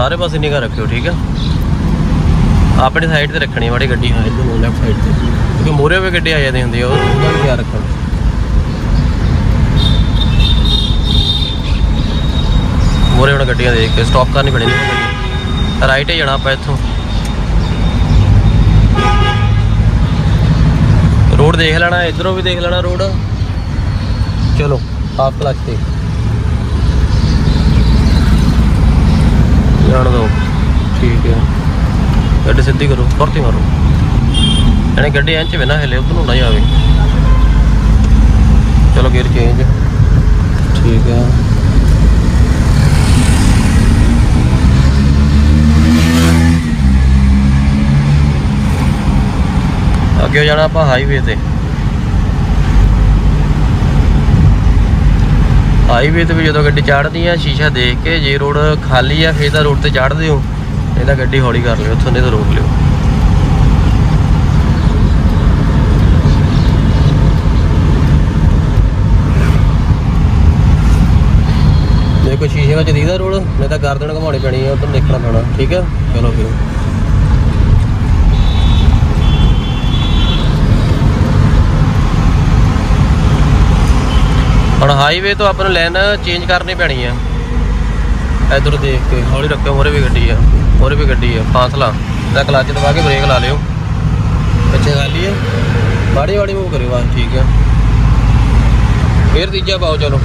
ਸਾਰੇ ਪਾਸੇ ਨਿਗਾਹ ਰੱਖਿਓ ਠੀਕ ਆ? ਆਪਣੀ ਸਾਈਡ ਤੇ ਰੱਖਣੀ ਮਾੜੀ ਗੱਡੀ ਹਾਂ ਇਧਰ ਨੂੰ ਲੈਫਟ ਸਾਈਡ ਤੇ। ਕਿਉਂਕਿ ਮੋਰੇ ਵੀ ਗੱਡੀ ਆ ਜਾਂਦੀ ਹੁੰਦੀ ਆ ਉਹ ਉਹਨਾਂ ਨੂੰ ਖਿਆਲ ਰੱਖਣਾ। ਮੋਰੇ ਹੁਣ ਗੱਡੀਆਂ ਦੇਖ ਕੇ ਸਟਾਪ ਕਰਨੀ ਪੈਣੀ ਨਹੀਂ ਰਾਈਟ ਹੀ ਜਾਣਾ ਆਪਾਂ ਇੱਥੋਂ। ਰੋਡ ਦੇਖ ਲੈਣਾ ਇਧਰੋਂ ਵੀ ਦੇਖ ਲੈਣਾ ਰੋਡ ਚਲੋ ਹਾਫ ਕਲਚ ਤੇ। ਜਾਣ ਦੋ। ਠੀਕ ਹੈ। ਗੱਡੀ ਸਿੱਧੀ ਕਰੋ, ਫੁਰਤੀ ਮਾਰੋ। ਯਾਨੀ ਗੱਡੀ ਐਂ ਚ ਵੀ ਨਾ ਹਿਲੇ, ਉਧਰ ਨੂੰ ਨਾ ਜਾਵੇ। ਚਲੋ ਗੇਅਰ ਚੇਂਜ ਠੀਕ ਹੈ। ਅੱਗੇ ਜਾਣਾ ਆਪਾਂ ਹਾਈਵੇ ਤੇ। ਹਾਈਵੇ ਤੇ ਵੀ ਜਦੋਂ ਗੱਡੀ ਚੜ੍ਹਦੀ ਆ, ਸ਼ੀਸ਼ਾ ਦੇਖ ਕੇ ਜੇ ਰੋਡ ਖਾਲੀ ਆ, ਫੇਰ ਤਾਂ ਰੋਡ ਤੇ ਚੜ੍ਹਦੇ ਹੋ। ਨਹੀਂ ਤਾਂ ਗੱਡੀ ਹੌਲੀ ਕਰ ਲਿਓ, ਉੱਥੋਂ ਨਹੀਂ ਤਾਂ ਰੋਕ ਲਿਓ। ਦੇਖੋ ਸ਼ੀਸ਼ੇ ਵਿੱਚ ਦੀਦਾ ਰੋਡ, ਨਹੀਂ ਤਾਂ ਗਰਦਨ ਘਮਾਉਣੀ ਪੈਣੀ ਆ, ਉਧਰ ਦੇਖਣਾ ਪੈਣਾ, ਠੀਕ ਆ? ਚਲੋ ਫਿਰ। ਹੁਣ ਹਾਈਵੇ ਤੋਂ ਆਪਾਂ ਨੂੰ ਲਾਈਨ ਚੇਂਜ ਕਰਨੀ ਪੈਣੀ ਆ। ਇਧਰ ਦੇਖ ਕੇ, ਹੌਲੀ ਰੱਖਿਓ ਮੋਰੇ ਵੀ ਗੱਡੀ ਆ ਮੋਰੇ ਵੀ ਗੱਡੀ ਆ, ਫਾਸਲਾ। ਤਾਂ ਕਲੱਚ ਦਬਾ ਕੇ ਬ੍ਰੇਕ ਲਾ ਲਿਓ। ਪਿੱਛੇ ਖਾਲੀ ਹੈ ਮਾੜੀ ਮਾੜੀ ਮੂਵ ਕਰਿਓ, ਬਸ ਠੀਕ ਆ। ਫੇਰ ਤੀਜਾ ਪਾਓ, ਚਲੋ।